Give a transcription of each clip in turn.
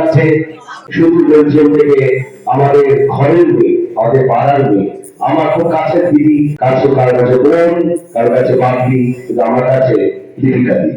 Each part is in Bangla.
লাগছে শুধু লোকজন থেকে আমাদের ঘরের মেয়ে আমাদের পাড়ার মেয়ে আমার খুব কাছের দিদি কাছে কারও কাছে বোন কারও কাছে বাপি কিন্তু আমার কাছে দিদিকা দিদি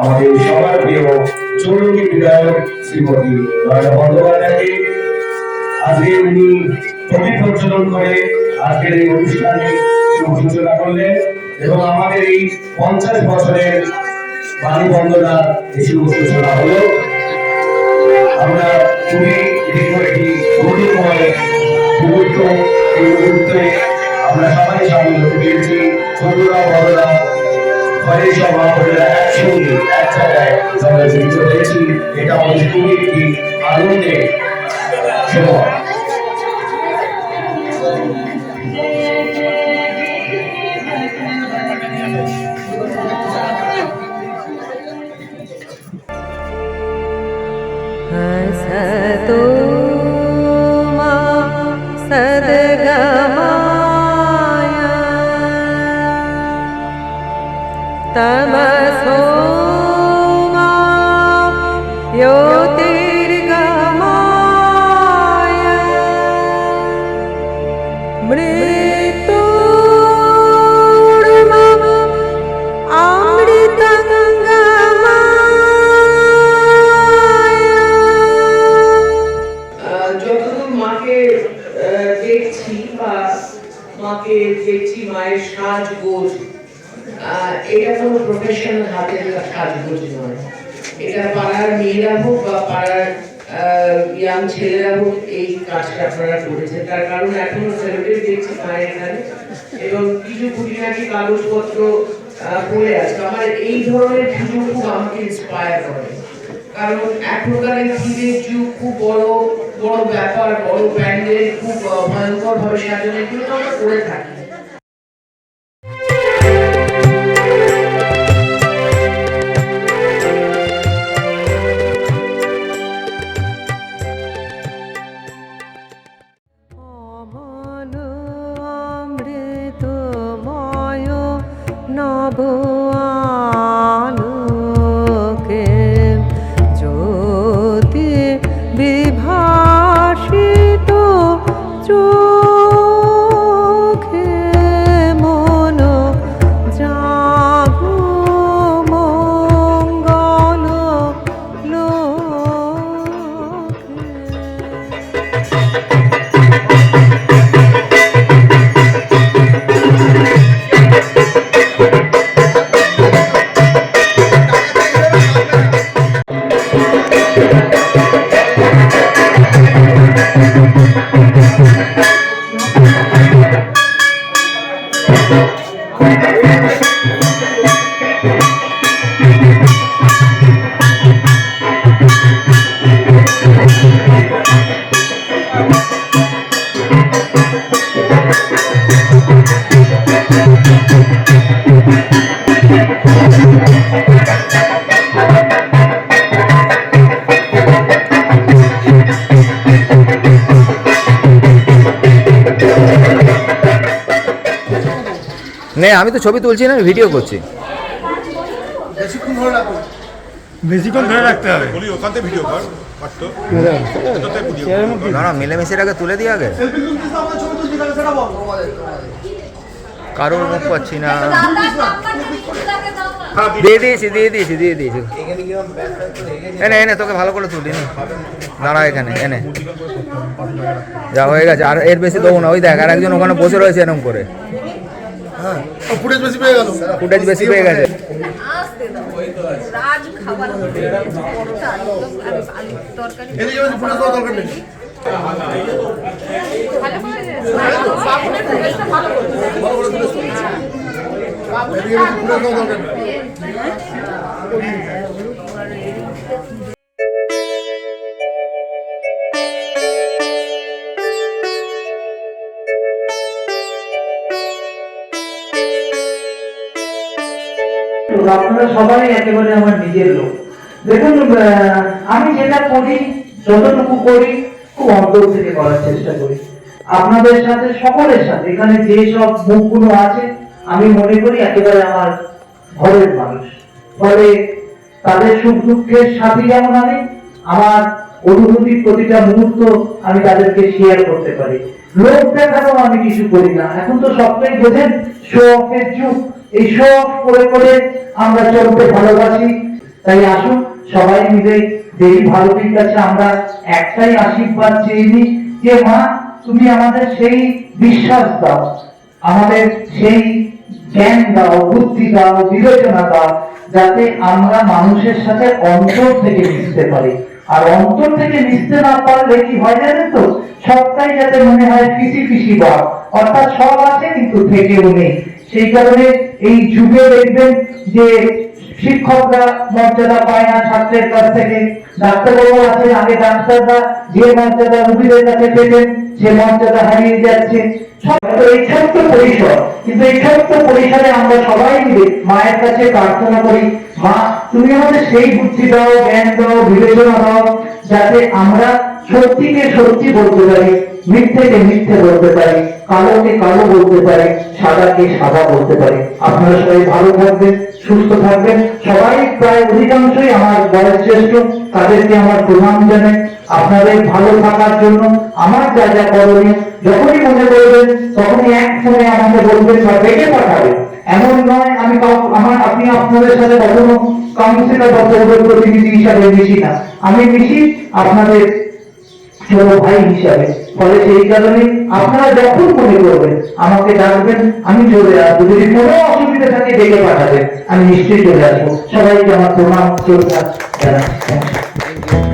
আমাদের সবার প্রিয় চৌরঙ্গী বিধায়ক শ্রীমতী নয়না বন্দ্যোপাধ্যায়কে। আজকে উনি প্রদীপ প্রজ্বলন করে আজকের এই অনুষ্ঠানে শুভ সূচনা করলেন এবং আমাদের এই পঞ্চাশ বছরের বাণী বন্দনার এই শুভ সূচনা হলো। আমরা খুবই একটি গৌরবময় এই মুহূর্তে আমরা সবাই হতে পেরেছি। ছোটরা বড়রা ঘরের সব আমাদের একসঙ্গে এক জায়গায় আমরা মিলিত হয়েছি 남아서 나 প্রফেশনাল হাতের সাজগোজ নয় এটা পাড়ার মেয়েরা হোক বা পাড়ার ইয়াং ছেলেরা হোক, এই কাজটা আপনারা করেছেন। তার কারণ এখনও সেলিব্রেট দেখছি মায়ের এখানে। এবং কিছু খুঁটিনাটি কাগজপত্র পড়ে আছে। আমার এই ধরনের পুজো খুব আমাকে ইন্সপায়ার করে। কারণ এখনকার এই পুজোর যুগ খুব বড় বড় ব্যাপার, বড় প্যান্ডেল খুব ভয়ঙ্কর ভাবে সাজানো, এগুলো আমরা করে থাকি। নে আমি তো ছবি তুলছি না ভিডিও করছি। বেশিক্ষণ ধরে রাখতে হবে। বলি ওখান থেকে ভিডিও কর পারতো এটাতে ভিডিও কর। না না মিলেমিশে আগে তুলে দিই আগে। কারোর মুখ পাচ্ছি না। দিয়ে দিয়েছি দিয়ে দিয়েছি দিয়ে দিয়েছি। এনে এনে তোকে ভালো করে তুলি। দাঁড়া এখানে এনে যা হয়ে গেছে আর এর বেশি দেবো না। ওই দেখ আর একজন ওখানে বসে রয়েছে এরকম করে। হ্যাঁ ফুটেজ বেশি পেয়ে গেল। ফুটেজ বেশি পেয়ে গেছে। আসতে দাও। রাজ খাবার তরকারি এদিকে বেশি ফুটেজ দেওয়ার দরকার নেই। ভালো করে আপনারা সবাই একেবারে আমার নিজের লোক। দেখুন আমি যেটা করি, যতটুকু করি, খুব অন্তর থেকে করার চেষ্টা করি। আপনাদের সাথে, সকলের সাথে, এখানে যে সব মুখগুলো আছে, আমি মনে করি একেবারে আমার ঘরের মানুষ। ফলে তাদের সুখ দুঃখের সাথে যেমন আমি, আমার অনুভূতির প্রতিটা মুহূর্ত আমি তাদেরকে শেয়ার করতে পারি। লোক দেখানো আমি কিছু করি না। এখন তো সবটাই বোঝেন শো অফের যুগ। এই শো অফ করে করে আমরা চলতে ভালোবাসি। তাই আসুন, সবাই মিলে দেবী ভারতীর কাছে আমরা একটাই আশীর্বাদ চেয়ে নিই যে, মা, তুমি আমাদের সেই বিশ্বাস দাও, আমাদের সেই জ্ঞান দাও, বুদ্ধি দাও, বিবেচনা দাও, যাতে আমরা মানুষের সাথে অন্তর থেকে মিশতে পারি। আর অন্তর থেকে মিশতে না পারলে কি হয় জানেন তো? সবটাই যাতে মনে হয় ফিসি ফিসি বা অর্থাৎ সব আছে কিন্তু থেকেও নেই। সেই কারণে এই যুগে দেখবেন যে শিক্ষকরা মর্যাদা পায় না ছাত্রের কাছ থেকে। ডাক্তারবাবু আছেন, আগে ডাক্তাররা যে মর্যাদা রুগীদের কাছে পেতেন, সে মর্যাদা হারিয়ে যাচ্ছে। পরিসর, কিন্তু এই ছোট্ট পরিসরে আমরা সবাই মিলে মায়ের কাছে প্রার্থনা করি, মা, তুমি আমাদের সেই বুদ্ধি দাও, জ্ঞান দাও, বিবেচনা দাও, যাতে আমরা সত্যিকে সত্যি বলতে পারি। মিথ্যেকে মিথ্যে বলতে পারি কালোকে কালো বলতে পারি সাদাকে সাদা বলতে পারি। আপনারা সবাই ভালো থাকবেন, সুস্থ থাকবেন। সবাই প্রায় অধিকাংশই আমার বয়স জ্যেষ্ঠ, তাদেরকে আমার প্রণাম জানাই। আপনাদের ভালো থাকার জন্য আমার যা যা করণীয়, যখনই মনে করবেন, তখনই এক ফোনে আমাকে বলবেন বা ডেকে পাঠাবেন। এমন নয়, আমি আমার, আপনি আপনাদের সাথে কখনো কাউন্সিলর বা পৌর প্রতিনিধি হিসাবে মিশি না। আমি মিশি আপনাদের ছোট ভাই হিসাবে। ফলে সেই কারণে আপনারা যখন মনে করবেন, আমাকে ডাকবেন, আমি চলে আসব। যদি কোনো অসুবিধা থাকে, ডেকে পাঠাবেন। আমি নিশ্চয়ই চলে আসব। সবাইকে আমার প্রণাম, শ্রদ্ধা জানাচ্ছি।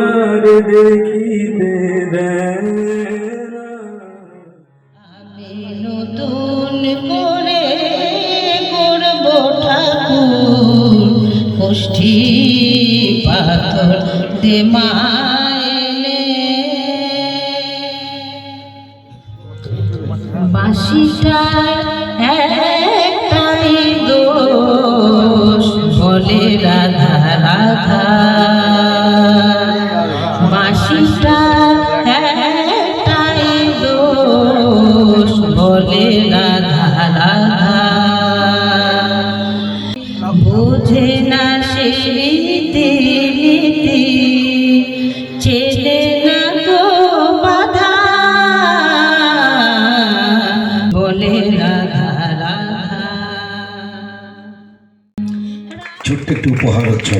তোমার দেখিতে নতুন করে ঠাকুর কোষ্ঠী পাথর দে বোঝে না সে রীতি নীতি চেনে না তো বাধা বলে রাধা রাধা ছোট্ট একটু উপহার হচ্ছে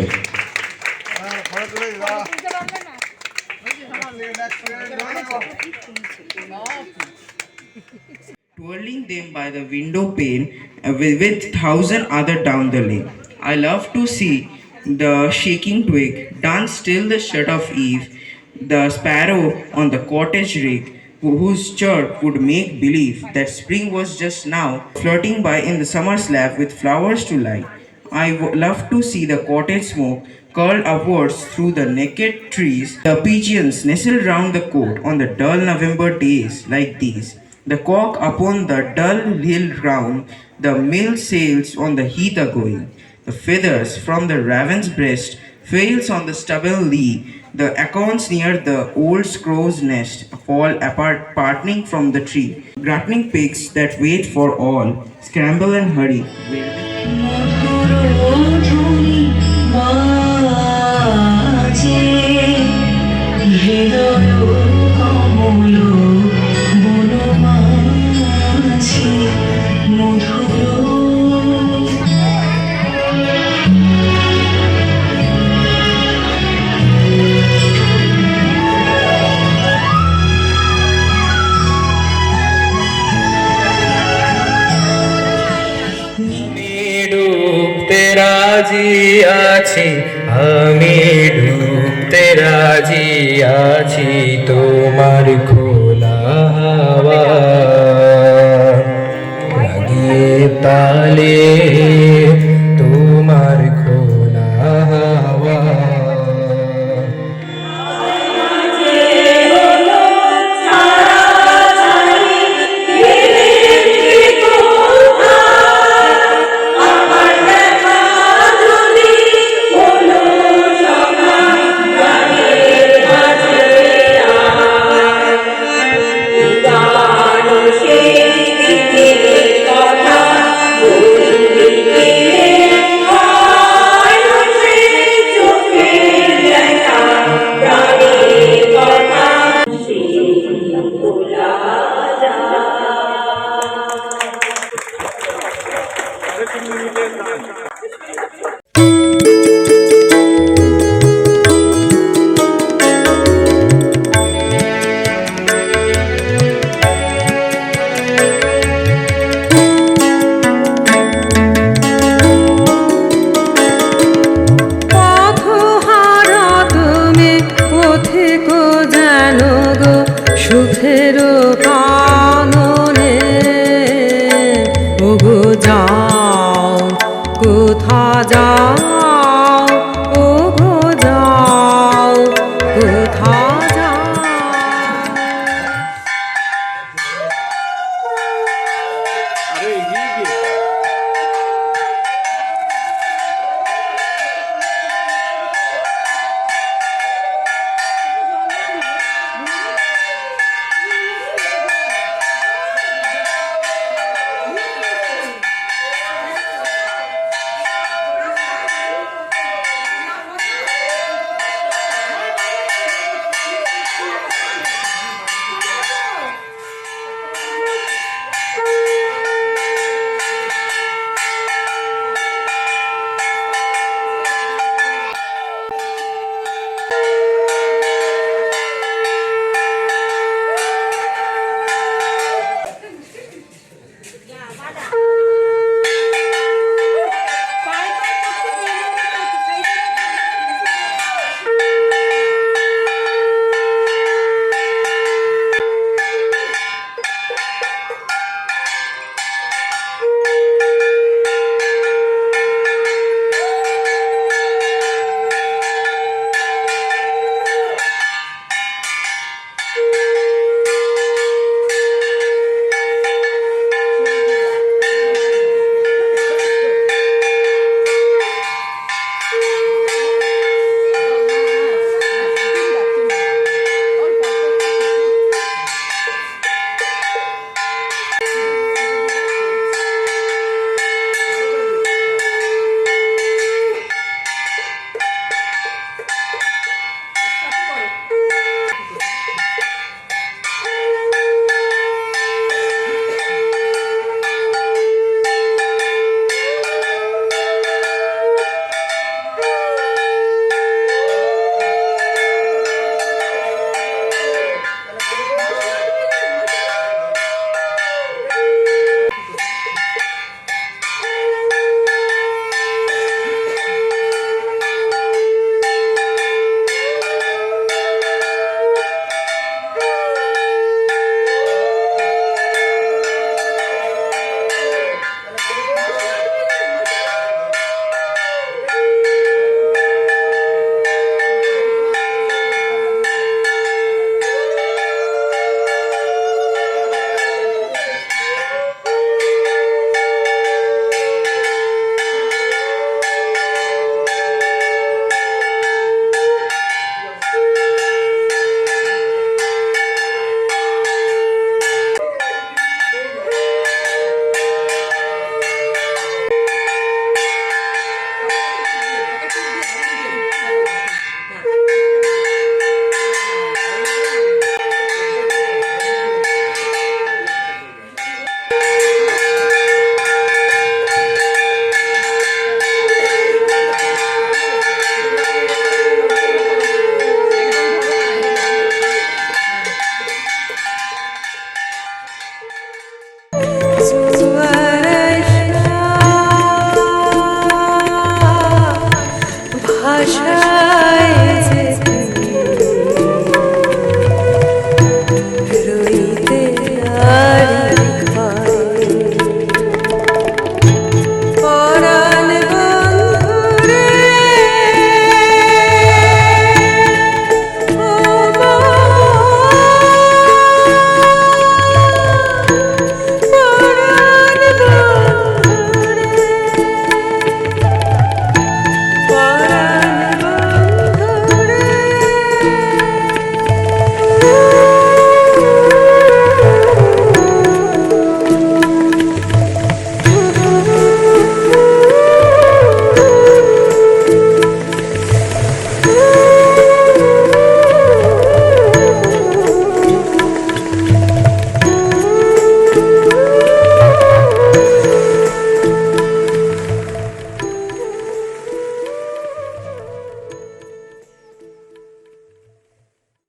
twirling them by the window pane uh, with, with thousand other down the lane. I love to see the shaking twig dance till the shut of eve, the sparrow on the cottage rake, whose chirp would make believe that spring was just now flirting by in the summer slab with flowers to light. I w- love to see the cottage smoke curl upwards through the naked trees, the pigeons nestle round the court on the dull November days like these. The cock upon the dull hill ground, the mill sails on the heath a going. The feathers from the raven's breast fails on the stubble lee. The acorns near the old crow's nest fall apart, parting from the tree. Gluttony pigs that wait for all scramble and hurry. താലേ না